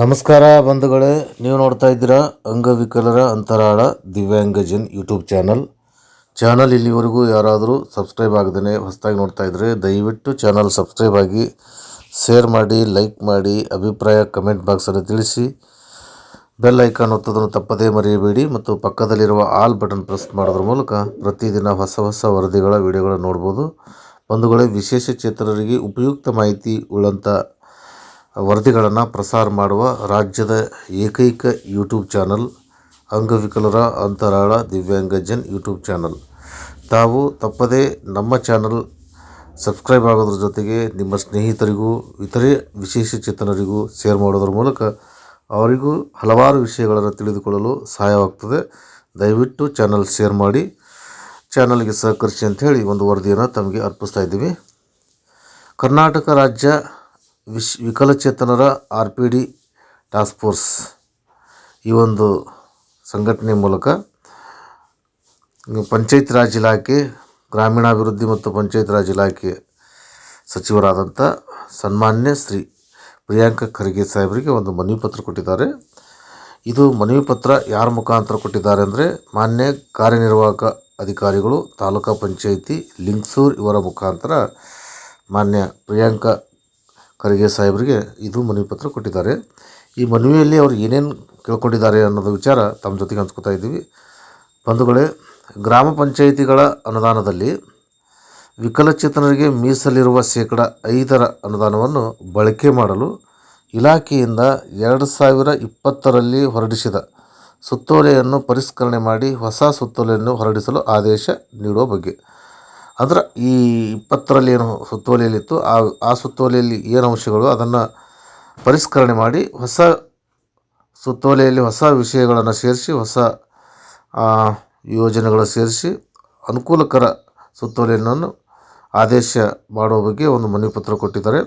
ನಮಸ್ಕಾರ ಬಂಧುಗಳೇ, ನೀವು ನೋಡ್ತಾ ಇದ್ದೀರಾ ಅಂಗವಿಕಲರ ಅಂತರಾಳ ದಿವ್ಯಾಂಗಜನ್ ಯೂಟ್ಯೂಬ್ ಚಾನಲ್. ಚಾನಲ್ ಇಲ್ಲಿವರೆಗೂ ಯಾರಾದರೂ ಸಬ್ಸ್ಕ್ರೈಬ್ ಆಗದೇ ಹೊಸದಾಗಿ ನೋಡ್ತಾ ಇದ್ದರೆ ದಯವಿಟ್ಟು ಚಾನಲ್ ಸಬ್ಸ್ಕ್ರೈಬ್ ಆಗಿ ಶೇರ್ ಮಾಡಿ, ಲೈಕ್ ಮಾಡಿ, ಅಭಿಪ್ರಾಯ ಕಮೆಂಟ್ ಬಾಕ್ಸಲ್ಲಿ ತಿಳಿಸಿ. ಬೆಲ್ ಐಕಾನ್ ಒತ್ತದನ್ನು ತಪ್ಪದೇ ಮರೆಯಬೇಡಿ ಮತ್ತು ಪಕ್ಕದಲ್ಲಿರುವ ಆಲ್ ಬಟನ್ ಪ್ರೆಸ್ ಮಾಡೋದ್ರ ಮೂಲಕ ಪ್ರತಿದಿನ ಹೊಸ ಹೊಸ ವರದಿಗಳ ವಿಡಿಯೋಗಳನ್ನು ನೋಡ್ಬೋದು. ಬಂಧುಗಳೇ, ವಿಶೇಷ ಚೇತನರಿಗೆ ಉಪಯುಕ್ತ ಮಾಹಿತಿ ಉಳ್ಳಂಥ ವರದಿಗಳನ್ನು ಪ್ರಸಾರ ಮಾಡುವ ರಾಜ್ಯದ ಏಕೈಕ ಯೂಟ್ಯೂಬ್ ಚಾನಲ್ ಅಂಗವಿಕಲರ ಅಂತರಾಳ ದಿವ್ಯಾಂಗಜನ್ ಯೂಟ್ಯೂಬ್ ಚಾನಲ್. ತಾವು ತಪ್ಪದೇ ನಮ್ಮ ಚಾನಲ್ ಸಬ್ಸ್ಕ್ರೈಬ್ ಆಗೋದ್ರ ಜೊತೆಗೆ ನಿಮ್ಮ ಸ್ನೇಹಿತರಿಗೂ, ಇತರೆ ವಿಶೇಷ ಚೇತನರಿಗೂ ಶೇರ್ ಮಾಡೋದ್ರ ಮೂಲಕ ಅವರಿಗೂ ಹಲವಾರು ವಿಷಯಗಳನ್ನು ತಿಳಿದುಕೊಳ್ಳಲು ಸಹಾಯವಾಗ್ತದೆ. ದಯವಿಟ್ಟು ಚಾನಲ್ ಶೇರ್ ಮಾಡಿ, ಚಾನಲ್ಗೆ ಸಹಕರಿಸಿ ಅಂತ ಹೇಳಿ ಒಂದು ವರದಿಯನ್ನು ತಮಗೆ ಅರ್ಪಿಸ್ತಾ ಇದ್ದೀವಿ. ಕರ್ನಾಟಕ ರಾಜ್ಯ ವಿಶ್ ವಿಕಲಚೇತನರ R P D task force ಈ ಒಂದು ಸಂಘಟನೆ ಮೂಲಕ ಪಂಚಾಯತ್ ರಾಜ್ ಇಲಾಖೆ, ಗ್ರಾಮೀಣಾಭಿವೃದ್ಧಿ ಮತ್ತು ಪಂಚಾಯತ್ ರಾಜ್ ಇಲಾಖೆ ಸಚಿವರಾದಂಥ ಸನ್ಮಾನ್ಯ ಶ್ರೀ ಪ್ರಿಯಾಂಕ ಖರ್ಗೆ ಸಾಹೇಬರಿಗೆ ಒಂದು ಮನವಿ ಪತ್ರ ಕೊಟ್ಟಿದ್ದಾರೆ. ಇದು ಮನವಿ ಪತ್ರ ಯಾರ ಮುಖಾಂತರ ಕೊಟ್ಟಿದ್ದಾರೆ ಅಂದರೆ ಮಾನ್ಯ ಕಾರ್ಯನಿರ್ವಾಹಕ ಅಧಿಕಾರಿಗಳು, ತಾಲೂಕಾ ಪಂಚಾಯಿತಿ, ಲಿಂಗ್ಸೂರ್ ಇವರ ಮುಖಾಂತರ ಮಾನ್ಯ ಪ್ರಿಯಾಂಕ ಖರ್ಗೆ ಸಾಹೇಬರಿಗೆ ಇದು ಮನವಿ ಪತ್ರ ಕೊಟ್ಟಿದ್ದಾರೆ. ಈ ಮನವಿಯಲ್ಲಿ ಅವರು ಏನೇನು ಕೇಳ್ಕೊಂಡಿದ್ದಾರೆ ಅನ್ನೋದು ವಿಚಾರ ತಮ್ಮ ಜೊತೆಗೆ ಹಂಚ್ಕೋತಾ ಇದ್ದೀವಿ. ಬಂಧುಗಳೇ, ಗ್ರಾಮ ಪಂಚಾಯಿತಿಗಳ ಅನುದಾನದಲ್ಲಿ ವಿಕಲಚೇತನರಿಗೆ ಮೀಸಲಿರುವ ಶೇಕಡ ಐದರ ಅನುದಾನವನ್ನು ಬಳಕೆ ಮಾಡಲು ಇಲಾಖೆಯಿಂದ ಎರಡು ಸಾವಿರ ಇಪ್ಪತ್ತರಲ್ಲಿ ಹೊರಡಿಸಿದ ಸುತ್ತೋಲೆಯನ್ನು ಪರಿಷ್ಕರಣೆ ಮಾಡಿ ಹೊಸ ಸುತ್ತೋಲೆಯನ್ನು ಹೊರಡಿಸಲು ಆದೇಶ ನೀಡುವ ಬಗ್ಗೆ ಅಂದ್ರೆ ಈ ಇಪ್ಪತ್ತರಲ್ಲಿ ಏನು ಸುತ್ತೋಲೆಯಲ್ಲಿತ್ತು, ಆ ಆ ಸುತ್ತೋಲೆಯಲ್ಲಿ ಏನು ಅಂಶಗಳು, ಅದನ್ನು ಪರಿಷ್ಕರಣೆ ಮಾಡಿ ಹೊಸ ಸುತ್ತೋಲೆಯಲ್ಲಿ ಹೊಸ ವಿಷಯಗಳನ್ನು ಸೇರಿಸಿ, ಹೊಸ ಯೋಜನೆಗಳು ಸೇರಿಸಿ ಅನುಕೂಲಕರ ಸುತ್ತೋಲೆಯನ್ನು ಆದೇಶ ಮಾಡುವ ಬಗ್ಗೆ ಒಂದು ಮನವಿ ಪತ್ರ ಕೊಟ್ಟಿದ್ದಾರೆ.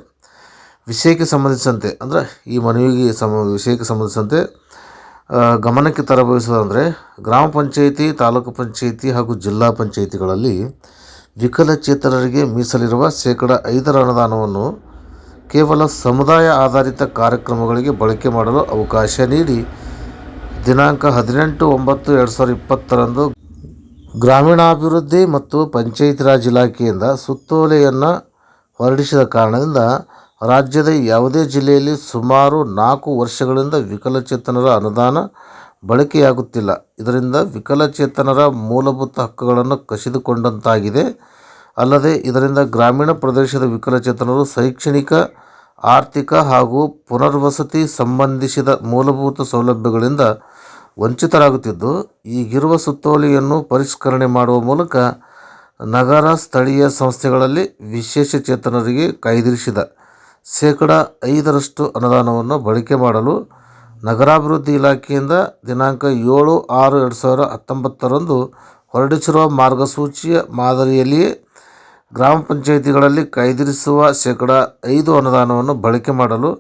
ವಿಷಯಕ್ಕೆ ಸಂಬಂಧಿಸಿದಂತೆ, ಅಂದರೆ ಈ ಮನವಿಗೆ ಸಮ, ವಿಷಯಕ್ಕೆ ಸಂಬಂಧಿಸಿದಂತೆ ಗಮನಕ್ಕೆ ತರಬಯಸುವುದಂದರೆ ಗ್ರಾಮ ಪಂಚಾಯಿತಿ, ತಾಲೂಕು ಪಂಚಾಯಿತಿ ಹಾಗೂ ಜಿಲ್ಲಾ ಪಂಚಾಯಿತಿಗಳಲ್ಲಿ ವಿಕಲಚೇತನರಿಗೆ ಮೀಸಲಿರುವ ಶೇಕಡ ಐದರ ಅನುದಾನವನ್ನು ಕೇವಲ ಸಮುದಾಯ ಆಧಾರಿತ ಕಾರ್ಯಕ್ರಮಗಳಿಗೆ ಬಳಕೆ ಮಾಡಲು ಅವಕಾಶ ನೀಡಿ. ದಿನಾಂಕ ಹದಿನೆಂಟು ಒಂಬತ್ತು ಎರಡು ಸಾವಿರದ ಇಪ್ಪತ್ತರಂದು ಗ್ರಾಮೀಣಾಭಿವೃದ್ಧಿ ಮತ್ತು ಪಂಚಾಯತ್ ರಾಜ್ ಇಲಾಖೆಯಿಂದ ಸುತ್ತೋಲೆಯನ್ನು ಹೊರಡಿಸಿದ ಕಾರಣದಿಂದ ರಾಜ್ಯದ ಯಾವುದೇ ಜಿಲ್ಲೆಯಲ್ಲಿ ಸುಮಾರು ನಾಲ್ಕು ವರ್ಷಗಳಿಂದ ವಿಕಲಚೇತನರ ಅನುದಾನ ಬಳಕೆಯಾಗುತ್ತಿಲ್ಲ. ಇದರಿಂದ ವಿಕಲಚೇತನರ ಮೂಲಭೂತ ಹಕ್ಕುಗಳನ್ನು ಕಸಿದುಕೊಂಡಂತಾಗಿದೆ. ಅಲ್ಲದೆ ಇದರಿಂದ ಗ್ರಾಮೀಣ ಪ್ರದೇಶದ ವಿಕಲಚೇತನರು ಶೈಕ್ಷಣಿಕ, ಆರ್ಥಿಕ ಹಾಗೂ ಪುನರ್ವಸತಿ ಸಂಬಂಧಿಸಿದ ಮೂಲಭೂತ ಸೌಲಭ್ಯಗಳಿಂದ ವಂಚಿತರಾಗುತ್ತಿದ್ದು, ಈಗಿರುವ ಸುತ್ತೋಲೆಯನ್ನು ಪರಿಷ್ಕರಣೆ ಮಾಡುವ ಮೂಲಕ ನಗರ ಸ್ಥಳೀಯ ಸಂಸ್ಥೆಗಳಲ್ಲಿ ವಿಶೇಷ ಚೇತನರಿಗೆ ಕಾಯ್ದಿರಿಸಿದ ಶೇಕಡ ಐದರಷ್ಟು ಅನುದಾನವನ್ನು ಬಳಕೆ ಮಾಡಲು ನಗರಾಭಿವೃದ್ಧಿ ಇಲಾಖೆಯಿಂದ ದಿನಾಂಕ ಏಳು ಆರು ಎರಡು ಸಾವಿರ ಹತ್ತೊಂಬತ್ತರಂದು ಹೊರಡಿಸಿರುವ ಮಾರ್ಗಸೂಚಿಯ ಮಾದರಿಯಲ್ಲಿಯೇ ಗ್ರಾಮ ಪಂಚಾಯಿತಿಗಳಲ್ಲಿ ಕಾಯ್ದಿರಿಸುವ ಶೇಕಡ ಐದು ಅನುದಾನವನ್ನು ಬಳಕೆ ಮಾಡಲು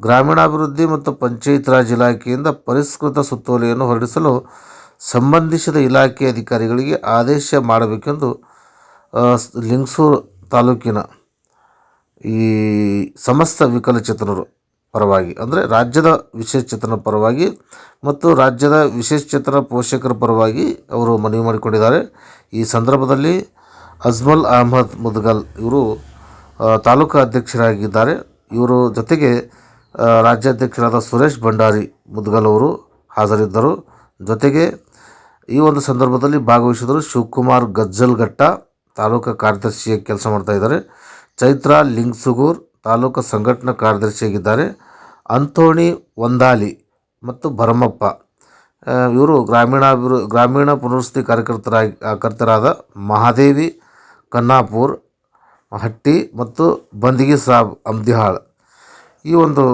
ಗ್ರಾಮೀಣಾಭಿವೃದ್ಧಿ ಮತ್ತು ಪಂಚಾಯತ್ ರಾಜ್ ಇಲಾಖೆಯಿಂದ ಪರಿಷ್ಕೃತ ಸುತ್ತೋಲೆಯನ್ನು ಹೊರಡಿಸಲು ಸಂಬಂಧಿಸಿದ ಇಲಾಖೆ ಅಧಿಕಾರಿಗಳಿಗೆ ಆದೇಶ ಮಾಡಬೇಕೆಂದು ಲಿಂಗ್ಸೂರು ತಾಲೂಕಿನ ಈ ಸಮಸ್ತ ವಿಕಲಚೇತನರು ಪರವಾಗಿ, ಅಂದರೆ ರಾಜ್ಯದ ವಿಶೇಷಚೇತನ ಪರವಾಗಿ ಮತ್ತು ರಾಜ್ಯದ ವಿಶೇಷಚೇತನ ಪೋಷಕರ ಪರವಾಗಿ ಅವರು ಮನವಿ ಮಾಡಿಕೊಂಡಿದ್ದಾರೆ. ಈ ಸಂದರ್ಭದಲ್ಲಿ ಅಜ್ಮಲ್ ಅಹಮದ್ ಮುದ್ಗಲ್ ಇವರು ತಾಲೂಕು ಅಧ್ಯಕ್ಷರಾಗಿದ್ದಾರೆ. ಇವರು ಜೊತೆಗೆ ರಾಜ್ಯಾಧ್ಯಕ್ಷರಾದ ಸುರೇಶ್ ಭಂಡಾರಿ ಮುದ್ಗಲ್ ಅವರು ಹಾಜರಿದ್ದರು. ಜೊತೆಗೆ ಈ ಒಂದು ಸಂದರ್ಭದಲ್ಲಿ ಭಾಗವಹಿಸಿದರು ಶಿವಕುಮಾರ್ ಗಜ್ಜಲ್ಘಟ್ಟ, ತಾಲೂಕು ಕಾರ್ಯದರ್ಶಿಯಾಗಿ ಕೆಲಸ ಮಾಡ್ತಾ ಇದ್ದಾರೆ. ಚೈತ್ರ ಲಿಂಗ್ಸುಗೂರ್, ತಾಲೂಕು ಸಂಘಟನಾ ಕಾರ್ಯದರ್ಶಿಯಾಗಿದ್ದಾರೆ. ಅಂಥೋಣಿ ಒಂದಾಲಿ ಮತ್ತು ಭರಮಪ್ಪ. ಇವರು ಗ್ರಾಮೀಣಾಭಿವೃ, ಗ್ರಾಮೀಣ ಪುನರ್ವಸತಿ ಕಾರ್ಯಕರ್ತರಾಗಿ ಕರ್ತರಾದ ಮಹಾದೇವಿ, ಕನ್ನಾಪುರ್, ಹಟ್ಟಿ ಮತ್ತು ಬಂದಿಗಿ ಸಾಬ್ ಅಮ್ದಿಹಾಳ್ ಈ ಒಂದು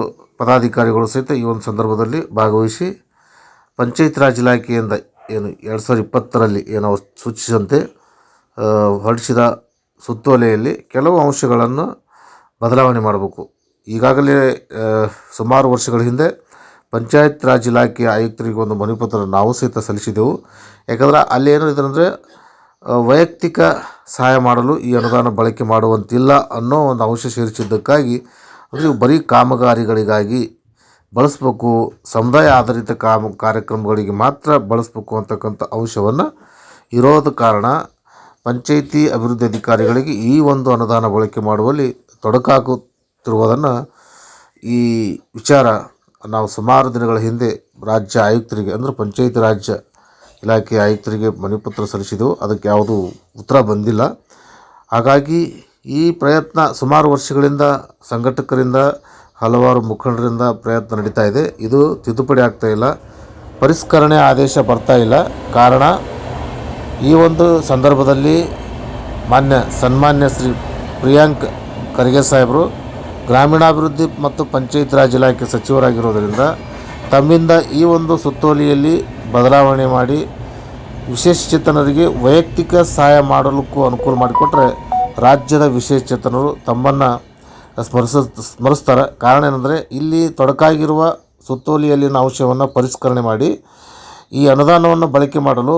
ಪದಾಧಿಕಾರಿಗಳು ಸಹಿತ ಈ ಒಂದು ಸಂದರ್ಭದಲ್ಲಿ ಭಾಗವಹಿಸಿ ಪಂಚಾಯತ್ ರಾಜ್ ಇಲಾಖೆಯಿಂದ ಏನು ಎರಡು ಸಾವಿರದ ಇಪ್ಪತ್ತರಲ್ಲಿ ಏನು ಸೂಚಿಸಿದಂತೆ ಹೊರಡಿಸಿದ ಸುತ್ತೋಲೆಯಲ್ಲಿ ಕೆಲವು ಅಂಶಗಳನ್ನು ಬದಲಾವಣೆ ಮಾಡಬೇಕು. ಈಗಾಗಲೇ ಸುಮಾರು ವರ್ಷಗಳ ಹಿಂದೆ ಪಂಚಾಯತ್ ರಾಜ್ ಇಲಾಖೆಯ ಆಯುಕ್ತರಿಗೆ ಒಂದು ಮನವಿ ಪತ್ರ ನಾವು ಸಹಿತ ಸಲ್ಲಿಸಿದೆವು. ಯಾಕಂದ್ರೆ ಅಲ್ಲಿ ಏನು ಅಂದರೆ ವೈಯಕ್ತಿಕ ಸಹಾಯ ಮಾಡಲು ಈ ಅನುದಾನ ಬಳಕೆ ಮಾಡುವಂತಿಲ್ಲ ಅನ್ನೋ ಒಂದು ಅಂಶ ಸೇರಿಸಿದ್ದಕ್ಕಾಗಿ, ಅಂದರೆ ಬರೀ ಕಾಮಗಾರಿಗಳಿಗಾಗಿ ಬಳಸಬೇಕು, ಸಮುದಾಯ ಆಧಾರಿತ ಕಾಮ, ಕಾರ್ಯಕ್ರಮಗಳಿಗೆ ಮಾತ್ರ ಬಳಸಬೇಕು ಅಂತಕ್ಕಂಥ ಅಂಶವನ್ನು ಇರೋದ ಕಾರಣ ಪಂಚಾಯಿತಿ ಅಭಿವೃದ್ಧಿ ಅಧಿಕಾರಿಗಳಿಗೆ ಈ ಒಂದು ಅನುದಾನ ಬಳಕೆ ಮಾಡುವಲ್ಲಿ ತೊಡಕಾಗುತ್ತಿರುವುದನ್ನು ಈ ವಿಚಾರ ನಾವು ಸುಮಾರು ದಿನಗಳ ಹಿಂದೆ ರಾಜ್ಯ ಆಯುಕ್ತರಿಗೆ ಅಂದರೆ ಪಂಚಾಯತ್ ರಾಜ್ಯ ಇಲಾಖೆ ಆಯುಕ್ತರಿಗೆ ಮನವಿಪತ್ರ ಸಲ್ಲಿಸಿದೆವು. ಅದಕ್ಕೆ ಯಾವುದೂ ಉತ್ತರ ಬಂದಿಲ್ಲ. ಹಾಗಾಗಿ ಈ ಪ್ರಯತ್ನ ಸುಮಾರು ವರ್ಷಗಳಿಂದ ಸಂಘಟಕರಿಂದ, ಹಲವಾರು ಮುಖಂಡರಿಂದ ಪ್ರಯತ್ನ ನಡೀತಾ ಇದೆ. ಇದು ತಿದ್ದುಪಡಿ ಆಗ್ತಾ ಇಲ್ಲ. ಪರಿಷ್ಕರಣೆ ಆದೇಶ ಬರ್ತಾ ಇಲ್ಲ. ಕಾರಣ ಈ ಒಂದು ಸಂದರ್ಭದಲ್ಲಿ ಮಾನ್ಯ ಸನ್ಮಾನ್ಯ ಶ್ರೀ ಪ್ರಿಯಾಂಕ್ ಖರ್ಗೆ ಸಾಹೇಬರು ಗ್ರಾಮೀಣಾಭಿವೃದ್ಧಿ ಮತ್ತು ಪಂಚಾಯತ್ ರಾಜ್ ಇಲಾಖೆ ಸಚಿವರಾಗಿರೋದರಿಂದ ತಮ್ಮಿಂದ ಈ ಒಂದು ಸುತ್ತೋಲೆಯಲ್ಲಿ ಬದಲಾವಣೆ ಮಾಡಿ ವಿಶೇಷಚೇತನರಿಗೆ ವೈಯಕ್ತಿಕ ಸಹಾಯ ಮಾಡಲಿಕ್ಕೂ ಅನುಕೂಲ ಮಾಡಿಕೊಟ್ರೆ ರಾಜ್ಯದ ವಿಶೇಷಚೇತನರು ತಮ್ಮನ್ನು ಸ್ಮರಿಸ, ಸ್ಮರಿಸ್ತಾರೆ. ಕಾರಣ ಏನಂದರೆ ಇಲ್ಲಿ ತೊಡಕಾಗಿರುವ ಸುತ್ತೋಲೆಯಲ್ಲಿನ ಅಂಶವನ್ನು ಪರಿಷ್ಕರಣೆ ಮಾಡಿ ಈ ಅನುದಾನವನ್ನು ಬಳಕೆ ಮಾಡಲು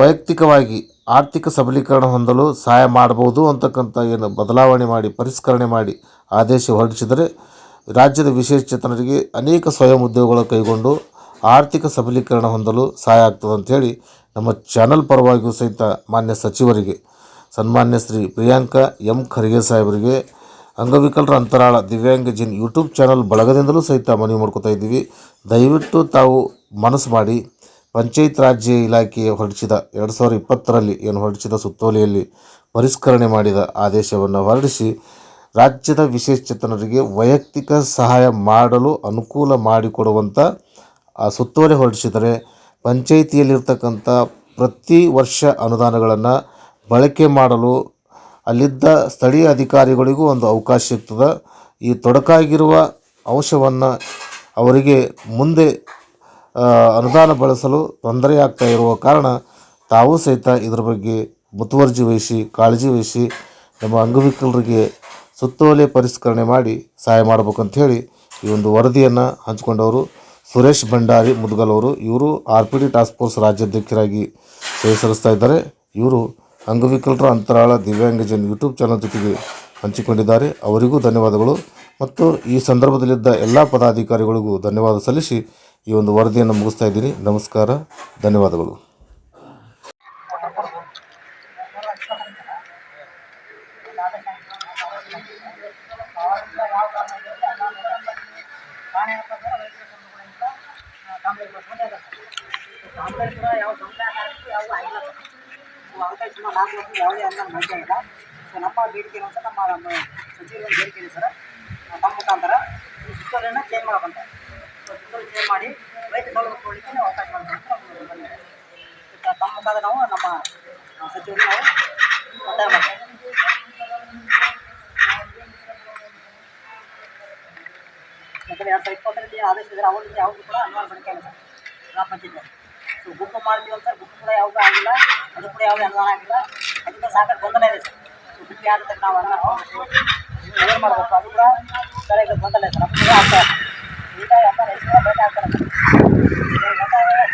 ವೈಯಕ್ತಿಕವಾಗಿ ಆರ್ಥಿಕ ಸಬಲೀಕರಣ ಹೊಂದಲು ಸಹಾಯ ಮಾಡ್ಬೋದು ಅಂತಕ್ಕಂಥ ಏನು ಬದಲಾವಣೆ ಮಾಡಿ, ಪರಿಷ್ಕರಣೆ ಮಾಡಿ ಆದೇಶ ಹೊರಡಿಸಿದರೆ ರಾಜ್ಯದ ವಿಶೇಷಚೇತನರಿಗೆ ಅನೇಕ ಸ್ವಯಂ ಉದ್ಯೋಗಗಳು ಕೈಗೊಂಡು ಆರ್ಥಿಕ ಸಬಲೀಕರಣ ಹೊಂದಲು ಸಹಾಯ ಆಗ್ತದೆ ಅಂಥೇಳಿ ನಮ್ಮ ಚಾನಲ್ ಪರವಾಗಿಯೂ ಸಹಿತ ಮಾನ್ಯ ಸಚಿವರಿಗೆ, ಸನ್ಮಾನ್ಯ ಶ್ರೀ ಪ್ರಿಯಾಂಕ ಎಂ ಖರ್ಗೆ ಸಾಹೇಬರಿಗೆ, ಅಂಗವಿಕಲರ ಅಂತರಾಳ ದಿವ್ಯಾಂಗ ಜಿನ್ ಯೂಟ್ಯೂಬ್ ಚಾನಲ್ ಬಳಗದಿಂದಲೂ ಸಹಿತ ಮನವಿ ಮಾಡ್ಕೋತಾ ಇದ್ದೀವಿ. ದಯವಿಟ್ಟು ತಾವು ಮನಸ್ಸು ಮಾಡಿ ಪಂಚಾಯತ್ ರಾಜ್ಯ ಇಲಾಖೆ ಹೊರಡಿಸಿದ ಎರಡು ಸಾವಿರದ ಇಪ್ಪತ್ತರಲ್ಲಿ ಏನು ಹೊರಡಿಸಿದ ಸುತ್ತೋಲೆಯಲ್ಲಿ ಪರಿಷ್ಕರಣೆ ಮಾಡಿದ ಆದೇಶವನ್ನು ಹೊರಡಿಸಿ ರಾಜ್ಯದ ವಿಶೇಷಚೇತನರಿಗೆ ವೈಯಕ್ತಿಕ ಸಹಾಯ ಮಾಡಲು ಅನುಕೂಲ ಮಾಡಿಕೊಡುವಂಥ ಸುತ್ತೋಲೆ ಹೊರಡಿಸಿದರೆ ಪಂಚಾಯಿತಿಯಲ್ಲಿರ್ತಕ್ಕಂಥ ಪ್ರತಿ ವರ್ಷ ಅನುದಾನಗಳನ್ನು ಬಳಕೆ ಮಾಡಲು ಅಲ್ಲಿದ್ದ ಸ್ಥಳೀಯ ಅಧಿಕಾರಿಗಳಿಗೂ ಒಂದು ಅವಕಾಶ ಸಿಗ್ತದೆ. ಈ ತೊಡಕಾಗಿರುವ ಅಂಶವನ್ನು ಅವರಿಗೆ ಮುಂದೆ ಅನುದಾನ ಬಳಸಲು ತೊಂದರೆಯಾಗ್ತಾ ಇರುವ ಕಾರಣ ತಾವು ಸಹಿತ ಇದರ ಬಗ್ಗೆ ಮುತುವರ್ಜಿ ವಹಿಸಿ, ಕಾಳಜಿ ವಹಿಸಿ ನಮ್ಮ ಅಂಗವಿಕಲರಿಗೆ ಸುತ್ತೋಲೆ ಪರಿಷ್ಕರಣೆ ಮಾಡಿ ಸಹಾಯ ಮಾಡಬೇಕು ಹೇಳಿ ಈ ಒಂದು ವರದಿಯನ್ನು ಹಂಚಿಕೊಂಡವರು ಸುರೇಶ್ ಭಂಡಾರಿ ಮುದ್ಗಲ್ ಅವರು. ಇವರು R P D task force ರಾಜ್ಯಾಧ್ಯಕ್ಷರಾಗಿ ಸೇವೆ ಸಲ್ಲಿಸ್ತಾ ಇದ್ದಾರೆ. ಇವರು ಅಂಗವಿಕಲರ ಅಂತರಾಳ ದಿವ್ಯಾಂಗಜನ್ ಯೂಟ್ಯೂಬ್ ಚಾನಲ್ ಜೊತೆಗೆ ಹಂಚಿಕೊಂಡಿದ್ದಾರೆ. ಅವರಿಗೂ ಧನ್ಯವಾದಗಳು. ಮತ್ತು ಈ ಸಂದರ್ಭದಲ್ಲಿದ್ದ ಎಲ್ಲ ಪದಾಧಿಕಾರಿಗಳಿಗೂ ಧನ್ಯವಾದ ಸಲ್ಲಿಸಿ ಈ ಒಂದು ವರದಿಯನ್ನು ಮುಗಿಸ್ತಾ ಇದ್ದೀನಿ. ನಮಸ್ಕಾರ. ಧನ್ಯವಾದಗಳು. ಕಾಂಗ್ರೆಸ್ ಯಾವ ಸಮುದಾಯ ಕಾರ್ಯಕ್ಕೂ ಯಾವ ಆಗಿಲ್ಲ ಸರ್ ಸೊ ಅದಕ್ಕಾಗಿ ಸುಮಾರು ನಾಲ್ಕು ವರ್ಷ ಯಾವುದೇ ಅನುದಾನ ಬಳಕೆ ಆಗಿಲ್ಲ ಸೊ ಬೇಡಿಕೆ ಏನು ಅಂತ ನಮ್ಮ ನಮ್ಮ ಬೇಡಿಕೆ ಇದೆ ಸರ್ ತಮ್ಮ ಮುಖಾಂತರ ಈ ಮಾಡಬೇಕಂತ ಸೊ ಮಾಡಿ ರೈತ ಸೌಲಭ್ಯ ಕೊಡಲಿಕ್ಕೆ ನಾವು ಅವಕಾಶ ಸೊ ತಮ್ಮ ಮುಖಾಂತರ ನಾವು ನಮ್ಮ ಸಚಿವರು ನಾವು ಒತ್ತಾಯ ಮಾಡ್ತೇವೆ ಯಾಕಂದರೆ ಎರಡು ಸಾವಿರ ಇಪ್ಪತ್ತರಲ್ಲಿ ಆದೇಶ ಅವರಿಂದ ಯಾವುದು ಕೂಡ ಅನುಮಾನ ಆಗಿಲ್ಲ ಸರ್ ಗ್ರಾಮ ಪಂಚಾಯತ್ ಸೊ ಗುಂಪು ಮಾಡ್ತೀವಿ ಅಂತ ಗುಂಪು ಕೂಡ ಯಾವುದೂ ಆಗಿಲ್ಲ, ಅದು ಕೂಡ ಯಾವುದೇ ಅನುಮಾನ ಆಗಿಲ್ಲ. ಅದರಿಂದ ಸಾಕಷ್ಟು ಗೊಂದಲ ಇದೆ ಸರ್. ಸೊ ಯಾರು ನಾವು ಅನ್ನೋದು ಏನು ಮಾಡಬೇಕು? ಅದು ಕೂಡ ಸರಿಯಾಗಿ ಗೊಂದಲ ಇದೆ. ಸರ್ ಅದು ಕೂಡ ಆಗ್ತಾ ಇಲ್ಲ. ಈಗ ಎಲ್ಲ ರೈತರು ಬೇಕಾಗ್ತಾರೆ ಆಗ್ತಾರೆ ಸರ್